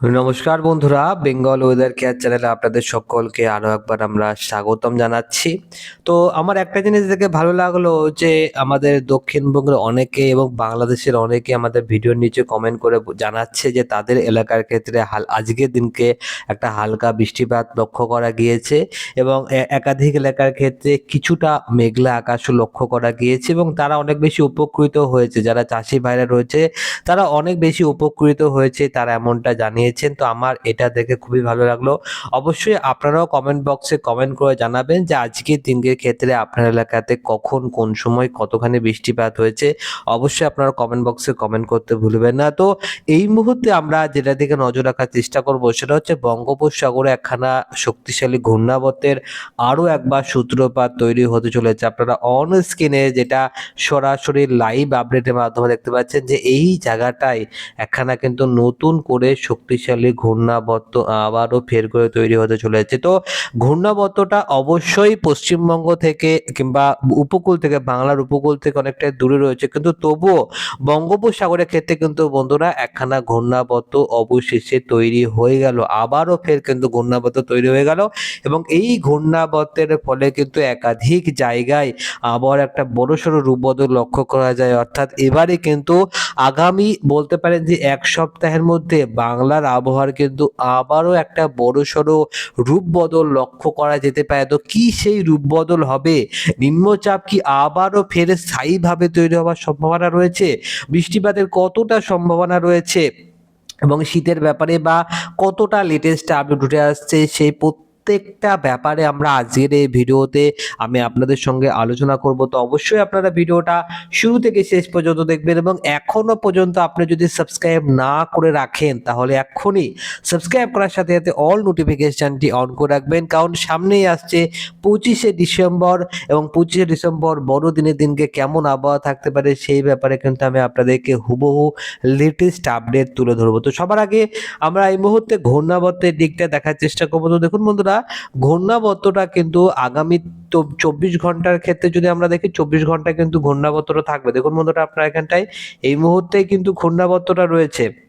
নমস্কার বন্ধুরা Bengal weather care চ্যানেলে আপনাদের সকলকে আরও একবার আমরা স্বাগতম জানাচ্ছি। তো আমার একটা জিনিস দেখে ভালো লাগল যে আমাদের দক্ষিণবঙ্গের অনেকে এবং বাংলাদেশের অনেকে আমাদের ভিডিওর নিচে কমেন্ট করে জানাচ্ছে যে তাদের এলাকার ক্ষেত্রে হাল, আজকের দিনকে একটা হালকা বৃষ্টিপাত লক্ষ্য করা গিয়েছে এবং একাধিক এলাকার ক্ষেত্রে কিছুটা মেঘলা আকাশও লক্ষ্য করা গিয়েছে এবং তারা অনেক বেশি উপকৃত হয়েছে। যারা চাষি ভাইরা রয়েছে, তারা অনেক বেশি উপকৃত হয়েছে, তারা এমনটা জানিয়েছেন তো আমার এটা দেখে খুবই ভালো লাগল। অবশ্যই আপনারাও কমেন্ট বক্সে কমেন্ট করে জানাবেন যে আজকের দিনের ক্ষেত্রে আপনার এলাকাতে কখন, কোন সময় কতখানি বৃষ্টিপাত হয়েছে। অবশ্যই আপনারা কমেন্ট বক্সে কমেন্ট করতে ভুলবেন না। তো এই মুহূর্তে আমরা যেটা দিকে নজর রাখার চেষ্টা করব সেটা হচ্ছে বঙ্গোপসাগরে একখানা শক্তিশালী ঘূর্ণাবর্তের আরও একবার সূত্রপাত তৈরি হতে চলেছে। আপনারা অন স্ক্রিনে যেটা সরাসরি লাইভ আপডেটের মাধ্যমে দেখতে পাচ্ছেন যে এই জায়গাটায় একখানা কিন্তু নতুন করে শক্তিশালী ঘূর্ণাবর্ত আবারও ফের করে তৈরি হতে চলেছে। তো ঘূর্ণাবর্তটা অবশ্যই পশ্চিমবঙ্গ থেকে কিংবা উপকূল থেকে, বাংলার উপকূল থেকে অনেকটাই দূরে রয়েছে। কিন্তু তবুও বঙ্গোপসাগরের ক্ষেত্রে কিন্তু বন্ধুরা একখানা ঘূর্ণাবর্ত অবশেষে তৈরি হয়ে গেল। আবারও ফের কিন্তু ঘূর্ণাবর্ত তৈরি হয়ে গেল এবং এই ঘূর্ণাবর্তের ফলে কিন্তু একাধিক জায়গায় আবার একটা বড়সড় রূপবদল লক্ষ্য করা যায়। অর্থাৎ এবারে কিন্তু আগামী বলতে পারেন যে এক সপ্তাহের মধ্যে বাংলার আবহাওয়ার কিন্তু আবারও একটা বড় বড়সড় রূপবদল লক্ষ্য করা যেতে পারে। তো কি সেই রূপবদল হবে? নিম্নচাপ কি আবারও ফের স্থায়ীভাবে তৈরি হওয়ার সম্ভাবনা রয়েছে? বৃষ্টিপাতের কতটা সম্ভাবনা রয়েছে? এবং শীতের ব্যাপারে বা কতটা লেটেস্ট আপডেট উঠে আসছে সেই প্রত্যেকটা ব্যাপারে আমরা আজকের এই ভিডিওতে আমি আপনাদের সঙ্গে আলোচনা করব। তো অবশ্যই আপনারা ভিডিওটা শুরু থেকে শেষ পর্যন্ত দেখবেন এবং এখনও পর্যন্ত আপনি যদি সাবস্ক্রাইব না করে রাখেন, তাহলে এক্ষুনি সাবস্ক্রাইব করার সাথে সাথে অল নোটিফিকেশনটি অন করে রাখবেন। কারণ সামনেই আসছে পঁচিশে ডিসেম্বর এবং পঁচিশে ডিসেম্বর বড়দিনের দিনকে কেমন আবহাওয়া থাকতে পারে সেই ব্যাপারে কিন্তু আমি আপনাদেরকে হুবহু লেটেস্ট আপডেট তুলে ধরবো। তো সবার আগে আমরা এই মুহূর্তে ঘূর্ণাবর্তের দিকটা দেখার চেষ্টা করব। তো দেখুন বন্ধুরা ঘূর্ণাবর্তটা কিন্তু আগামী তো চব্বিশ ঘণ্টার ক্ষেত্রে যদি আমরা দেখি, চব্বিশ ঘণ্টা কিন্তু ঘূর্ণাবর্তটা থাকবে। দেখুন বন্ধুরা, আপনার এখানটায় এই মুহূর্তে কিন্তু ঘূর্ণাবর্তটা রয়েছে।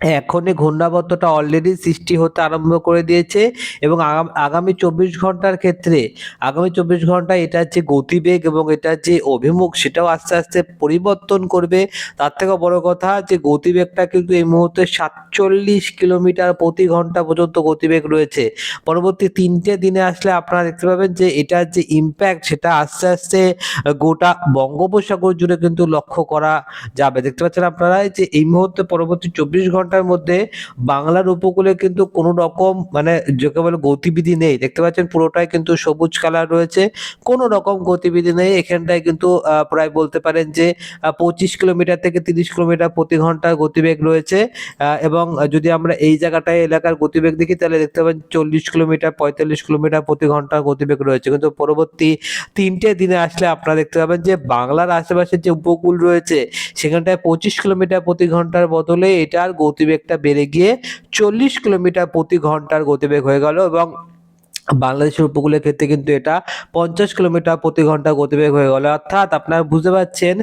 এখনই ঘূর্ণাবর্তটা অলরেডি সৃষ্টি হতে আরম্ভ করে দিয়েছে এবং আগামী চব্বিশ ঘণ্টার ক্ষেত্রে, আগামী চব্বিশ ঘন্টায় এটা যে গতিবেগ এবং এটা যে অভিমুখ, সেটাও আস্তে আস্তে পরিবর্তন করবে। তার থেকে বড় কথা যে গতিবেগটা কিন্তু এই মুহূর্তে সাতচল্লিশ কিলোমিটার প্রতি ঘণ্টা পর্যন্ত গতিবেগ রয়েছে। পরবর্তী তিনটে দিনে আসলে আপনারা দেখতে পাবেন যে এটার যে ইম্প্যাক্ট সেটা আস্তে আস্তে গোটা বঙ্গোপসাগর জুড়ে কিন্তু লক্ষ্য করা যাবে। দেখতে পাচ্ছেন আপনারা যে এই মুহূর্তে পরবর্তী চব্বিশ ঘণ্টার মধ্যে বাংলার উপকূলে কিন্তু কোনো রকম মানে যাকে বলে গতিবিধি নেই। দেখতে পাচ্ছেন পুরোটাই কিন্তু সবুজ কালার রয়েছে। কোনো রকম গতিবিধি নেই। এখানটায় কিন্তু প্রায় বলতে পারেন যে পঁচিশ কিলোমিটার থেকে তিরিশ কিলোমিটার প্রতি ঘণ্টার গতিবেগ রয়েছে। এবং যদি আমরা এই জায়গাটায় এলাকার গতিবেগ দেখি, তাহলে দেখতে পাবেন চল্লিশ কিলোমিটার, পঁয়তাল্লিশ কিলোমিটার প্রতি ঘণ্টার গতিবেগ রয়েছে। কিন্তু পরবর্তী তিনটে দিনে আসলে আপনারা দেখতে পাবেন যে, বাংলার আশেপাশে যে উপকূল রয়েছে, সেখানটায় পঁচিশ কিলোমিটার প্রতি ঘণ্টার বদলে এটার গতিবেগটা বেড়ে গিয়ে চল্লিশ কিলোমিটার প্রতি ঘণ্টার গতিবেগ হয়ে গেল এবং বাংলাদেশের উপকূলের ক্ষেত্রে কিন্তু এটা পঞ্চাশ কিলোমিটার প্রতি ঘণ্টা গতিবেগ হয়ে গেল। অর্থাৎ আপনারা বুঝতে পারছেন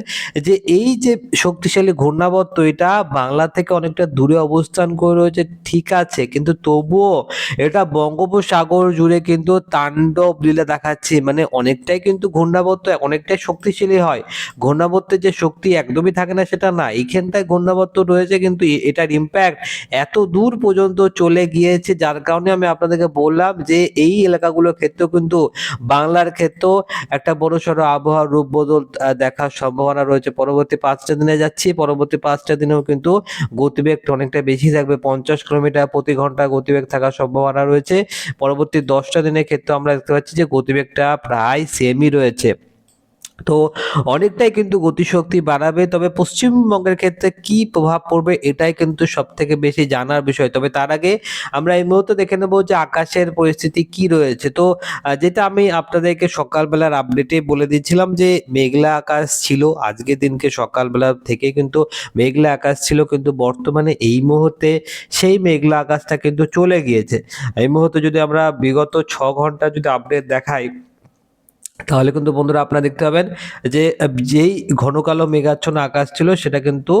যে এই যে শক্তিশালী ঘূর্ণাবর্ত, এটা বাংলা থেকে অনেকটা দূরে অবস্থান করে রয়েছে, ঠিক আছে। কিন্তু তবুও এটা বঙ্গোপসাগর জুড়ে কিন্তু তাণ্ডব লীলা দেখাচ্ছে। মানে অনেকটাই কিন্তু ঘূর্ণাবর্ত, অনেকটাই শক্তিশালী হয়। ঘূর্ণাবর্তের যে শক্তি একদমই থাকে না, সেটা না। এইখানটায় ঘূর্ণাবর্ত রয়েছে কিন্তু এটার ইম্প্যাক্ট এত দূর পর্যন্ত চলে গিয়েছে। যার কারণে আমি আপনাদেরকে বললাম যে এই এলাকাগুলোর ক্ষেত্রেও কিন্তু বাংলার ক্ষেত্রেও একটা বড় সড়ো আবহাওয়ার রূপ বদল দেখার সম্ভাবনা রয়েছে। পরবর্তী পাঁচটা দিনে যাচ্ছি। পরবর্তী পাঁচটা দিনেও কিন্তু গতিবেগ অনেকটা বেশি থাকবে। পঞ্চাশ কিলোমিটার প্রতি ঘণ্টা গতিবেগ থাকার সম্ভাবনা রয়েছে। পরবর্তী দশটা দিনের ক্ষেত্রে আমরা দেখতে পাচ্ছি যে গতিবেগটা প্রায় সেমই রয়েছে। তো অনেকটাই কিন্তু গতিশক্তি বাড়াবে। তবে পশ্চিমবঙ্গের ক্ষেত্রে কি প্রভাব পড়বে এটাই কিন্তু সব থেকে বেশি জানার বিষয়। তবে তার আগে আমরা এই মুহূর্তে দেখে নেব যে আকাশের পরিস্থিতি কি রয়েছে। তো যেটা আমি আপনাদেরকে সকালবেলার আপডেটে বলে দিয়েছিলাম যে মেঘলা আকাশ ছিল আজকের দিনকে সকালবেলা থেকে কিন্তু মেঘলা আকাশ ছিল, কিন্তু বর্তমানে এই মুহূর্তে সেই মেঘলা আকাশটা কিন্তু চলে গিয়েছে। এই মুহূর্তে যদি আমরা বিগত ছ ঘণ্টা যদি আপডেট দেখাই তাহলে কিন্তু বন্ধুরা আপনারা দেখতে পাবেন যে, যেই ঘন কালো মেঘাচ্ছন্ন আকাশ ছিল, সেটা কিন্তু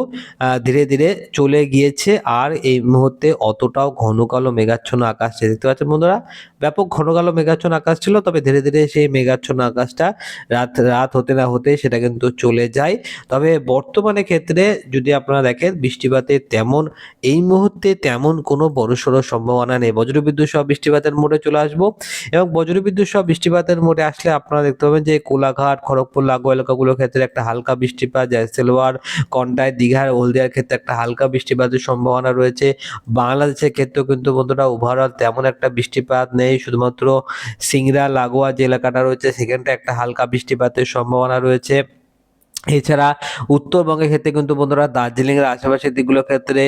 ধীরে ধীরে চলে গিয়েছে আর এই মুহূর্তে অতটাও ঘন কালো মেঘাচ্ছন্ন আকাশ। দেখতে পাচ্ছেন বন্ধুরা, ব্যাপক ঘন কালো মেঘাচ্ছন্ন আকাশ ছিল, তবে ধীরে ধীরে সেই মেঘাচ্ছন্ন আকাশটা রাত রাত হতে না হতে সেটা কিন্তু চলে যায় তবে বর্তমানে ক্ষেত্রে যদি আপনারা দেখেন বৃষ্টিপাতের তেমন, এই মুহূর্তে তেমন কোনো বড়সড় সম্ভাবনা নেই বজ্রবিদ্যুৎ সহ বৃষ্টিপাতের মোড়ে চলে আসব এবং বজ্রবিদ্যুৎ সহ বৃষ্টিপাতের মোড়ে আসলে আপনারা দেখতে পাবেন যে কোলাঘাট, খড়গপুর, লাগোয়া এলাকাগুলোর ক্ষেত্রে একটা হালকা বৃষ্টিপাত জয়সেলওয়ার কন্টায় দীঘার, হলদিয়ার ক্ষেত্রে একটা হালকা বৃষ্টিপাতের সম্ভাবনা রয়েছে। বাংলাদেশের ক্ষেত্রেও কিন্তু বন্ধুরা ওভারঅল তেমন একটা বৃষ্টিপাত নেই, শুধুমাত্র সিংড়া, লাগোয়া যে এলাকাটা রয়েছে সেখানটা একটা হালকা বৃষ্টিপাতের সম্ভাবনা রয়েছে। এছাড়া উত্তরবঙ্গের ক্ষেত্রে কিন্তু বন্ধুরা দার্জিলিং এর আশেপাশের দিকগুলোর ক্ষেত্রে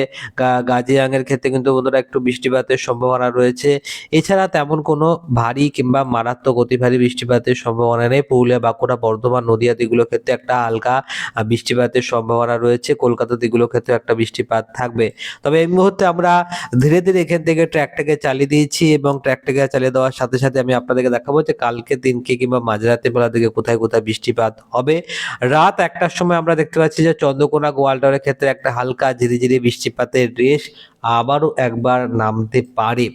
গাজিয়াংয়ের ক্ষেত্রে কিন্তু বন্ধুরা একটু বৃষ্টিপাতের সম্ভাবনা রয়েছে। এছাড়া তেমন কোনো ভারী কিংবা মারাত্মক অতি ভারী বৃষ্টিপাতের সম্ভাবনা নেই। পুরুলিয়া, বাঁকুড়া, বর্ধমান, নদীয়া দিকগুলোর ক্ষেত্রে একটা হালকা বৃষ্টিপাতের সম্ভাবনা রয়েছে। কলকাতা দিকগুলোর ক্ষেত্রে একটা বৃষ্টিপাত থাকবে। তবে এই মুহূর্তে আমরা ধীরে ধীরে এখান থেকে ট্র্যাকটাকে চালিয়ে দিয়েছি এবং ট্র্যাকটাকে চালিয়ে দেওয়ার সাথে সাথে আমি আপনাদেরকে দেখাবো যে কালকে দিনকে কিংবা মাঝরাতে বেলা দিকে কোথায় কোথায় বৃষ্টিপাত হবে। রাত একটার সময় আমরা দেখতে পাচ্ছি যে চন্দ্রকোনা গোয়ালটরের ক্ষেত্রে একটা হালকা ঝিরিঝিরি বৃষ্টিপাতের রেশ আবারও একবার নামতে পারে।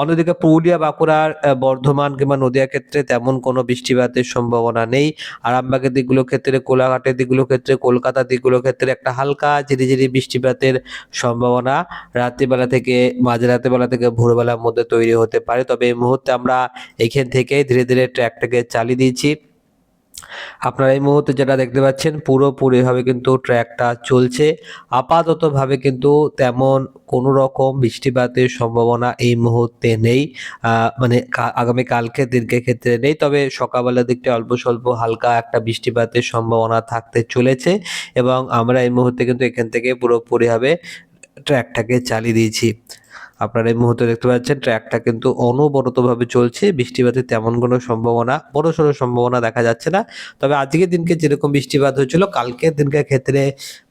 অন্যদিকে পুরুলিয়া, বাঁকুড়ার বর্ধমান কিংবা নদিয়ার ক্ষেত্রে তেমন কোনো বৃষ্টিপাতের সম্ভাবনা নেই। আরামবাগের দিকগুলোর ক্ষেত্রে, কোলাঘাটের দিকগুলোর ক্ষেত্রে, কলকাতার দিকগুলোর ক্ষেত্রে একটা হালকা ঝিরিঝিরি বৃষ্টিপাতের সম্ভাবনা রাত্রিবেলা থেকে মাঝরাতে বেলা থেকে ভোরবেলার মধ্যে তৈরি হতে পারে। তবে এই মুহূর্তে আমরা এখান থেকে ধীরে ধীরে ট্র্যাকটাকে চালিয়ে দিয়েছি। আপনারা এই মুহূর্তে যেটা দেখতে পাচ্ছেন পুরোপুরিভাবে কিন্তু ট্র্যাকটা চলছে। আপাততভাবে কিন্তু তেমন কোনো রকম বৃষ্টিপাতের সম্ভাবনা এই মুহূর্তে নেই। মানে আগামী কালকে, দিনকে ক্ষেত্রে নেই, তবে সকালবেলার দিকটা অল্প স্বল্প হালকা একটা বৃষ্টিপাতের সম্ভাবনা থাকতে চলেছে এবং আমরা এই মুহূর্তে কিন্তু এখান থেকে পুরোপুরিভাবে ট্র্যাকটাকে চালিয়ে দিয়েছি। আপনারা এই মুহূর্তে দেখতে পাচ্ছেন ট্র্যাকটা কিন্তু অনবরতভাবে চলছে। বৃষ্টিপাতের তেমন কোনো সম্ভাবনা বড় সড়ো সম্ভাবনা দেখা যাচ্ছে না। তবে আজকের দিনকে যেরকম বৃষ্টিপাত হয়েছিল, কালকের দিনকার ক্ষেত্রে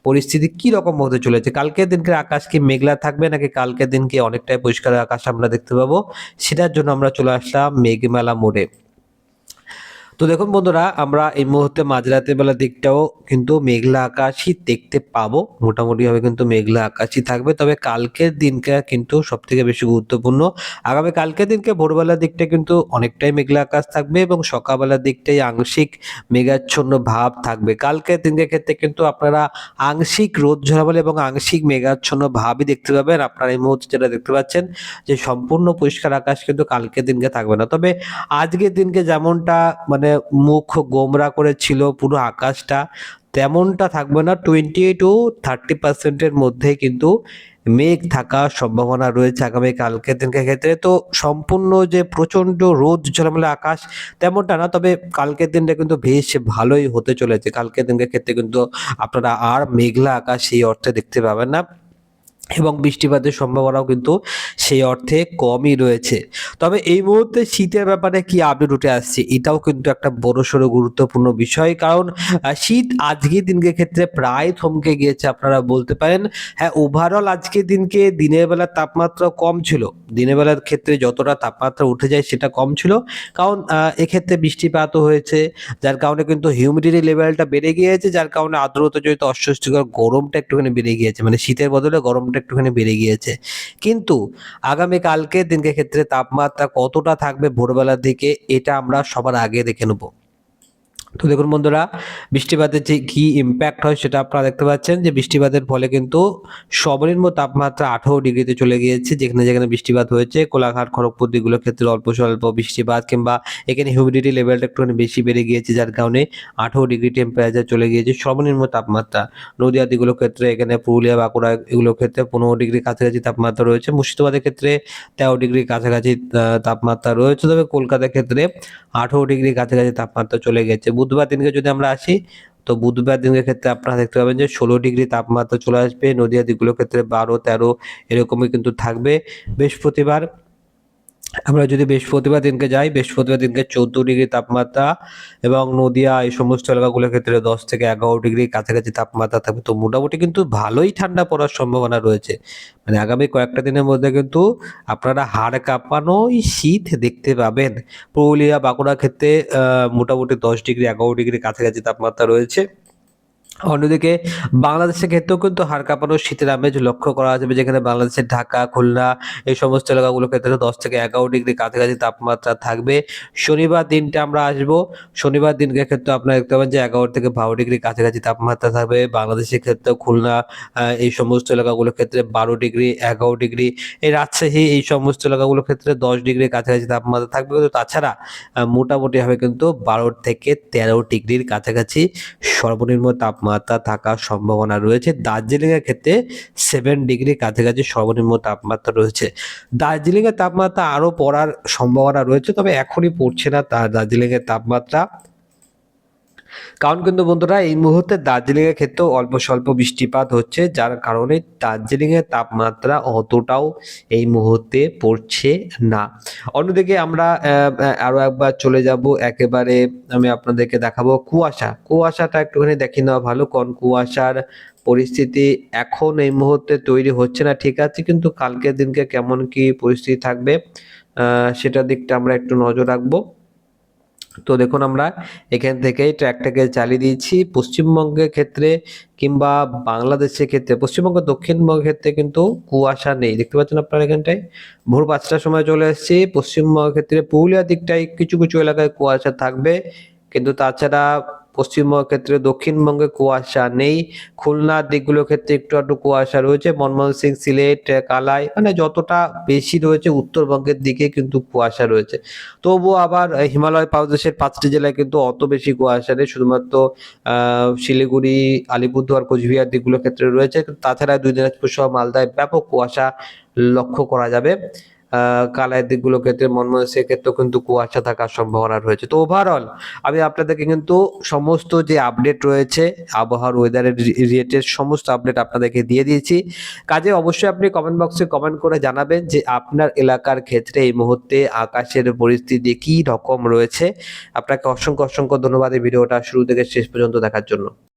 পরিস্থিতি কি রকম হতে চলেছে? কালকের দিনকে আকাশ কি মেঘলা থাকবে, নাকি কালকের দিনকে অনেকটাই পরিষ্কার আকাশ আমরা দেখতে পাবো? সেটার জন্য আমরা চলে আসলাম মেঘমেলা মোড়ে। তো দেখুন বন্ধুরা, আমরা এই মুহূর্তে মাঝরাতের বেলা দিকটাও কিন্তু মেঘলা আকাশই দেখতে পাবো। মোটামুটিভাবে কিন্তু মেঘলা আকাশই থাকবে। তবে কালকের দিনটা কিন্তু সব থেকে বেশি গুরুত্বপূর্ণ। আগামী কালকের দিনকে ভোরবেলার দিকটা কিন্তু অনেকটাই মেঘলা আকাশ থাকবে এবং সকালবেলার দিকটাই আংশিক মেঘাচ্ছন্ন ভাব থাকবে। কালকের দিনের ক্ষেত্রে কিন্তু আপনারা আংশিক রোদ ঝরাবলে এবং আংশিক মেঘাচ্ছন্ন ভাবই দেখতে পাবেন। আপনারা এই মুহূর্তে যেটা দেখতে পাচ্ছেন যে সম্পূর্ণ পরিষ্কার আকাশ কিন্তু কালকের দিনকে থাকবে না। তবে আজকের দিনকে যেমনটা মানে মুখ গোমরা করে ছিল পুরো আকাশটা। তেমনটা থাকবে না টোয়েন্টি টু থার্টি পার্সেন্টের মধ্যে কিন্তু মেঘ থাকার সম্ভাবনা রয়েছে আগামী কালকের দিনকে ক্ষেত্রে। তো সম্পূর্ণ যে প্রচণ্ড রোদ, ঝলমলে আকাশ তেমনটা না, তবে কালকের দিনটা কিন্তু বেশ ভালোই হতে চলেছে। কালকের দিনকে ক্ষেত্রে কিন্তু আপনারা আর মেঘলা আকাশ সেই অর্থে দেখতে পাবেন না। এবং বৃষ্টিপাতের সম্ভাবনাও কিন্তু সেই অর্থে কমই রয়েছে। তবে এই মুহূর্তে শীতের ব্যাপারে কি আপডেট উঠে আসছে, এটাও কিন্তু একটা বড়সড় গুরুত্বপূর্ণ বিষয়। কারণ শীত আজকের দিনকে ক্ষেত্রে প্রায় থমকে গিয়েছে আপনারা বলতে পারেন। হ্যাঁ ওভারঅল আজকের দিনকে দিনের বেলার তাপমাত্রা কম ছিল। দিনের বেলার ক্ষেত্রে যতটা তাপমাত্রা উঠে যায় সেটা কম ছিল। কারণ এক্ষেত্রে বৃষ্টিপাতও হয়েছে, যার কারণে কিন্তু হিউমিডিটি লেভেলটা বেড়ে গিয়েছে, যার কারণে আর্দ্রতা জড়িত অস্বস্তিকর গরমটা একটুখানি বেড়ে গিয়েছে। মানে শীতের বদলে গরমটা একটুখানি বেড়ে গিয়েছে। কিন্তু আগামী কালকের দিনকে ক্ষেত্রে তাপমাত্রা কতটা থাকবে ভোরবেলার দিকে, এটা আমরা সবার আগে দেখে নেব। তো দেখুন বন্ধুরা, বৃষ্টিপাতের যে কি ইম্প্যাক্ট হয় সেটা আপনারা দেখতে পাচ্ছেন যে বৃষ্টিপাতের ফলে কিন্তু সর্বনিম্ন তাপমাত্রা আঠারো ডিগ্রিতে চলে গিয়েছে, যেখানে যেখানে বৃষ্টিপাত হয়েছে, কোলাঘাট, খড়গপুর দিকগুলোর ক্ষেত্রে অল্প স্বল্প বৃষ্টিপাত কিংবা এখানে হিউমিডিটি লেভেলটা একটুখানি বেশি বেড়ে গিয়েছে, যার কারণে আঠারো ডিগ্রি টেম্পারেচার চলে গিয়েছে সর্বনিম্ন তাপমাত্রা। নদীয়া দিকগুলোর ক্ষেত্রে, এখানে পুরুলিয়া, বাঁকুড়া এগুলোর ক্ষেত্রে পনেরো ডিগ্রি কাছাকাছি তাপমাত্রা রয়েছে, মুর্শিদাবাদের ক্ষেত্রে তেরো ডিগ্রি কাছাকাছি তাপমাত্রা রয়েছে, তবে কলকাতার ক্ষেত্রে আঠারো ডিগ্রি কাছাকাছি তাপমাত্রা চলে গেছে। বুধবার দিনকে যদি আমরা আসি, তো বুধবার দিনের ক্ষেত্রে আপনারা দেখতে পাবেন যে ষোলো ডিগ্রি তাপমাত্রা চলে আসবে। নদীয়া দিকগুলোর ক্ষেত্রে বারো তেরো এরকমই কিন্তু থাকবে। বৃহস্পতিবার আমরা যদি বৃহস্পতিবার দিনকে যাই, বৃহস্পতিবার দিনকে চোদ্দ ডিগ্রি তাপমাত্রা এবং নদিয়া এই সমস্ত এলাকাগুলোর ক্ষেত্রে দশ থেকে এগারো ডিগ্রি কাছাকাছি তাপমাত্রা থাকবে। তো মোটামুটি কিন্তু ভালোই ঠান্ডা পড়ার সম্ভাবনা রয়েছে। মানে আগামী কয়েকটা দিনের মধ্যে কিন্তু আপনারা হাড় কাঁপানোই শীত দেখতে পাবেন। পুরুলিয়া, বাঁকুড়া ক্ষেত্রে মোটামুটি দশ ডিগ্রি, এগারো ডিগ্রি কাছাকাছি তাপমাত্রা রয়েছে। অন্যদিকে বাংলাদেশের ক্ষেত্রেও কিন্তু হাড় কাঁপানো শীতের আমেজ লক্ষ্য করা যাবে, যেখানে বাংলাদেশের ঢাকা, খুলনা এই সমস্ত এলাকাগুলোর ক্ষেত্রে দশ থেকে এগারো ডিগ্রি কাছাকাছি তাপমাত্রা থাকবে। শনিবার দিনটা আমরা আসব। শনিবার দিনকে ক্ষেত্রে আপনারা দেখতে পাবেন যে এগারো থেকে বারো ডিগ্রি কাছাকাছি তাপমাত্রা থাকবে। বাংলাদেশের ক্ষেত্রে খুলনা এই সমস্ত এলাকাগুলোর ক্ষেত্রে বারো ডিগ্রি, এগারো ডিগ্রি। এই রাজশাহী, এই সমস্ত এলাকাগুলোর ক্ষেত্রে দশ ডিগ্রি কাছাকাছি তাপমাত্রা থাকবে। কিন্তু তাছাড়া মোটামুটিভাবে কিন্তু বারো থেকে তেরো ডিগ্রির কাছাকাছি সর্বনিম্ন তাপমাত্রা থাকার সম্ভাবনা রয়েছে। দার্জিলিং এর ক্ষেত্রে সেভেন ডিগ্রি কাছাকাছি সর্বনিম্ন তাপমাত্রা রয়েছে। দার্জিলিং এর তাপমাত্রা আরও পড়ার সম্ভাবনা রয়েছে, তবে এখনই পড়ছে না তা। দার্জিলিং এর তাপমাত্রা কারণ কিন্তু বন্ধুরা এই মুহূর্তে দার্জিলিং এর ক্ষেত্রেও অল্প স্বল্প বৃষ্টিপাত হচ্ছে যার কারণে দার্জিলিং এর তাপমাত্রা অতটাও এই মুহূর্তে পড়ছে না। অন্যদিকে আমরা আহ, আহ, আরও একবার চলে যাব একেবারে আমি আপনাদেরকে দেখাবো কুয়াশা। কুয়াশাটা একটুখানি দেখে নেওয়া ভালো কারণ কুয়াশার পরিস্থিতি এখন এই মুহূর্তে তৈরি হচ্ছে না ঠিক আছে কিন্তু কালকের দিনকে কেমন কি পরিস্থিতি থাকবে সেটার দিকটা আমরা একটু নজর রাখব। তো দেখুন আমরা এখান থেকেই ট্র্যাকটাকে চালিয়ে দিয়েছি। পশ্চিমবঙ্গের ক্ষেত্রে কিংবা বাংলাদেশের ক্ষেত্রে, পশ্চিমবঙ্গ দক্ষিণবঙ্গের ক্ষেত্রে কিন্তু কুয়াশা নেই। দেখতে পাচ্ছেন আপনারা এখানটায়? ভোর পাঁচটার সময় চলে এসেছি। পশ্চিমবঙ্গের ক্ষেত্রে পুরুলিয়ার দিকটায় কিছু কিছু এলাকায় কুয়াশা থাকবে। কিন্তু তাছাড়া পশ্চিমবঙ্গের ক্ষেত্রে, দক্ষিণবঙ্গে কুয়াশা নেই। খুলনার দিকগুলোর ক্ষেত্রে একটু একটু কুয়াশা রয়েছে। মনমোহন সিং, সিলেট, কালাই মানে যতটা বেশি রয়েছে, উত্তরবঙ্গের দিকে কিন্তু কুয়াশা রয়েছে। তবুও আবার হিমালয় পাদদেশের পাঁচটি জেলায় কিন্তু অত বেশি কুয়াশা নেই। শুধুমাত্র শিলিগুড়ি, আলিপুরদুয়ার, কোচবিহার দিকগুলোর ক্ষেত্রে রয়েছে। তাছাড়া দুই দিনাজপুর সহ মালদায় ব্যাপক কুয়াশা লক্ষ্য করা যাবে। কালাইয়ের দিকগুলোর ক্ষেত্রে মনমোহন সিং ক্ষেত্রেও কিন্তু কুয়াশা থাকার সম্ভাবনা রয়েছে। তো ওভারঅল আমি আপনাদেরকে কিন্তু সমস্ত যে আপডেট রয়েছে, আবহাওয়ার ওয়েদারের রিলেটেড সমস্ত আপডেট আপনাদেরকে দিয়ে দিয়েছি। কাজে অবশ্যই আপনি কমেন্ট বক্সে কমেন্ট করে জানাবেন যে আপনার এলাকার ক্ষেত্রে এই মুহূর্তে আকাশের পরিস্থিতি কী রকম রয়েছে। আপনাকে অসংখ্য অসংখ্য ধন্যবাদ এই ভিডিওটা শুরু থেকে শেষ পর্যন্ত দেখার জন্য।